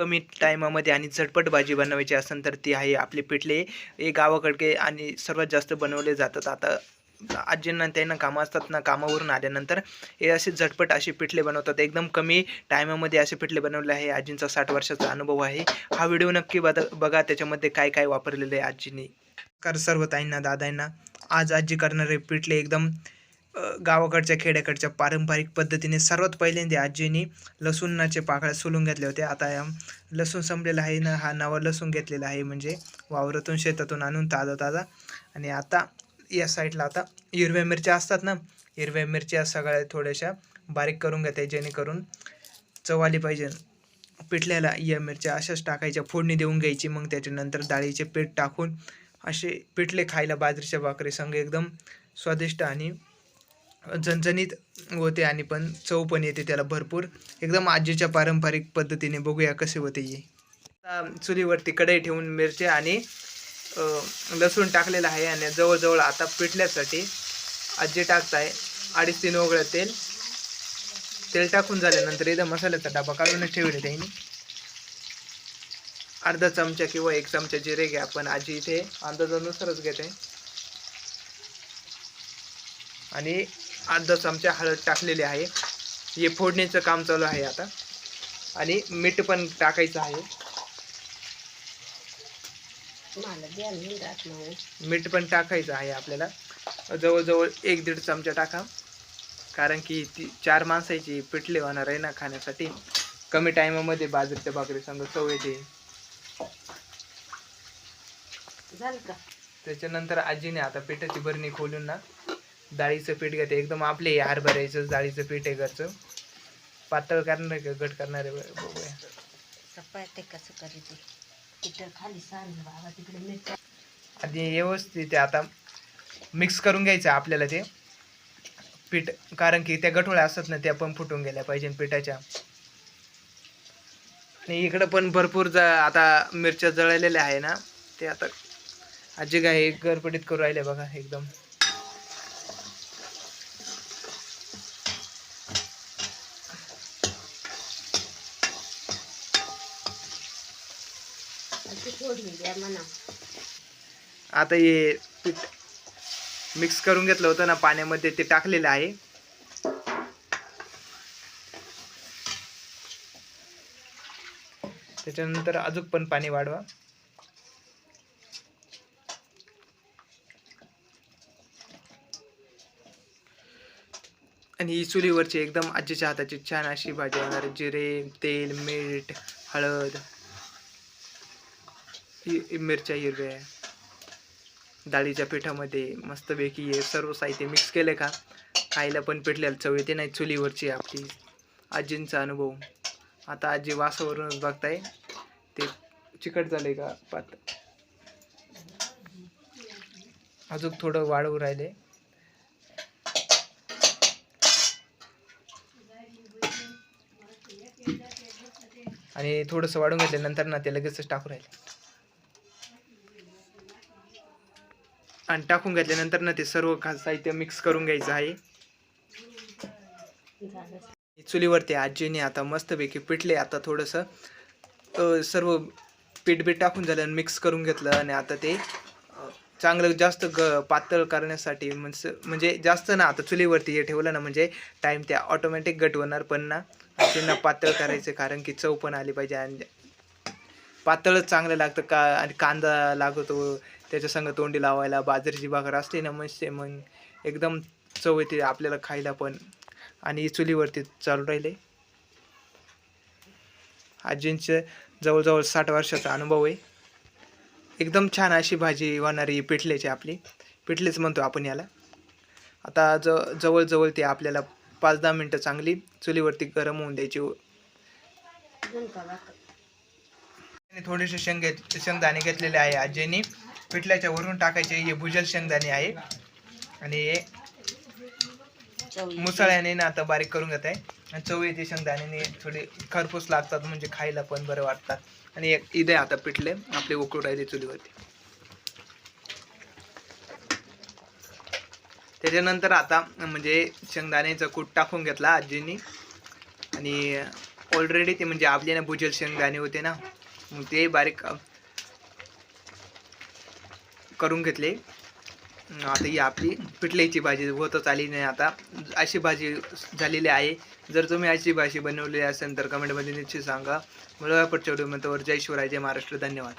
कमी टायमामध्ये आणि झटपट भाजी बनवायची असेल तर ती आहे आपले पिठले. हे गावाकडे आणि सर्वात जास्त बनवले जातात. आता आजींना त्यांना कामं असतात ना कामावरून आल्यानंतर हे असे झटपट असे पिठले बनवतात. एकदम कमी टायमामध्ये असे पिठले बनवले आहे. आजींचा साठ वर्षाचा अनुभव आहे. हा व्हिडिओ नक्की बघा बघा त्याच्यामध्ये काय काय वापरलेलं आहे आजीने. कर सर्व ताईंना दादांना. आज आजी करणारे पिठले एकदम गावाकडच्या खेड्याकडच्या पारंपरिक पद्धतीने सर्वात पहिल्यांदा आजीने लसूणाचे पाकळ्या सोलून घेतल्या होत्या. आता या लसूण संपलेला आहे ना हा नवा लसूण घेतलेला आहे म्हणजे वावरातून शेतातून आणून ताजा ताजा. आणि आता या साईडला आता हिरव्या मिरच्या असतात ना हिरव्या मिरच्या सगळ्या थोड्याशा बारीक करून घेते जेणेकरून चव आली पाहिजे. पिठल्याला या मिरच्या अशाच टाकायच्या फोडणी देऊन घ्यायची मग त्याच्यानंतर डाळीचे पीठ टाकून असे पिठले खायला बाजरीच्या भाकरी संग एकदम स्वादिष्ट आणि झणझणीत होते आणि पण चव पण येते त्याला भरपूर. एकदम आजीच्या पारंपरिक पद्धतीने बघूया कसे होते ये चुलीवरती कढई ठेवून मिरच्या आणि लसूण टाकलेलं आहे आणि जवळजवळ आता पिठल्यासाठी आजी टाकताय अडीच तीन ओगळं तेल. तेल टाकून झाल्यानंतर इथं मसाल्याचा डबा काढूनच ठेवले त्यांनी. अर्धा चमचा किंवा एक चमचा जिरे घ्या पण आजी इथे अंदाजानुसारच घेते. आणि अर्धा चमचा हळद टाकलेली आहे. हे फोडणीचं काम चालू आहे आता. आणि मीठ पण टाकायचं आहे. मीठ पण टाकायचं आहे आपल्याला. जवळजवळ एक दीड चमचा टाका. कारण की ती चार माणसाची पिठले होणार आहे ना खाण्यासाठी. कमी टायमामध्ये बाजरीच्या भाकरी संग चव येते. झालं का? त्याच्यानंतर आजीने आता पिठाची बरणी खोलून ना डाळीचं पीठ घेते. एकदम आपले हरभऱ्याचं डाळीचं पीठ आहे घरचं. पातळ करणार आहे का घट करणार आहे? बघ- बघूया. चपाती कसं करायची? तिथं खाली सांग बाबा तिकडे मिरच्या आधी व्यवस्थित आता मिक्स करून घ्यायचं आपल्याला ते पीठ. कारण की त्या गठोळ्या असतात ना त्या पण फुटून गेल्या पाहिजे पिठाच्या. आणि इकडं पण भरपूर ज आता मिरच्या जळलेल्या आहे ना ते आता आजी काय गरपटीत करू राहिले बघा एकदम. फोडणी द्या म्हणा आता हे पीठ मिक्स करून घेतलं होतं ना पाण्यामध्ये ते टाकलेलं आहे. त्याच्यानंतर अजून पण पाणी वाढवा. आणि ही चुलीवरची एकदम आजीच्या हाताची छान अशी भाजी होणार जिरे तेल मीठ हळद. हि- मिरच्या हिरव्या डाळीच्या पिठामध्ये मस्तपैकी हे सर्व साहित्य मिक्स केले का? खायला पण पेटलेलं चव येते नाही चुलीवरची आपली. आजींचा अनुभव. आता आजी वासावरूनच बघताय. ते चिकट झाले का पात? अजून थोडं वाढवू राहिले. आणि थोडंसं वाढून घेतल्यानंतर ना ते लगेचच टाकू राहिले. आणि टाकून घेतल्यानंतर ना ते सर्व साहित्य मिक्स करून घ्यायचं आहे. चुलीवरती आजीने आता मस्तपैकी पिठले आता थोडंसं सर्व पीठ बीठ टाकून झालं आणि मिक्स करून घेतलं आणि आता ते चांगलं जास्त ग पातळ करण्यासाठी म्हणजे म्हणजे जास्त ना आता चुलीवरती हे ठेवलं ना म्हणजे टाईम त्या ऑटोमॅटिक गट होणार पण ना. त्यांना पातळ करायचं कारण की चव पण आली पाहिजे आणि पातळच चांगलं लागतं का आणि कांदा लागतो त्याच्या संग तोंडी लावायला बाजरीची भाकर असते ना मस्त मग एकदम चव येते आपल्याला खायला पण. आणि चुलीवरती चालू राहिले. आजींचे जवळजवळ साठ वर्षाचा अनुभव आहे. एकदम छान अशी भाजी होणारी पिठल्याची आपली. पिठलेच म्हणतो आपण याला. आता ज जवळजवळ ते आपल्याला पाच दहा मिनटं चांगली चुलीवरती गरम होऊन द्यायची. थोडेसे शेंगे शेंगदाणे घेतलेले आहे आजीने. पिठल्याच्या वरून टाकायचे. हे भुजल शेंगदाणे आहे. आणि हे मुसळ्याने ना आता बारीक करून घेत आहे. आणि चव येते शेंगदाण्याने. थोडे खरपूस लागतात म्हणजे खायला पण बरं वाटतात. आणि इथे आता पिठले. आपले उकळू राहिले चुलीवरती. त्याच्यानंतर आता म्हणजे शेंगदाण्याचा कूट टाकून घेतला आजींनी. आणि ऑलरेडी ते म्हणजे आपले ना भुजल शेंगदाणे होते ना मग ते बारीक करून घेतले. आता ही आपली पिठल्याची भाजी होतच आली नाही आता. अशी भाजी झालेली आहे. जर तुम्ही अशी भाजी बनवली असेल तर कमेंटमध्ये निश्चित सांगा. मला पुढच्या व्हिडिओमध्ये जय शिवराय जय महाराष्ट्र. धन्यवाद.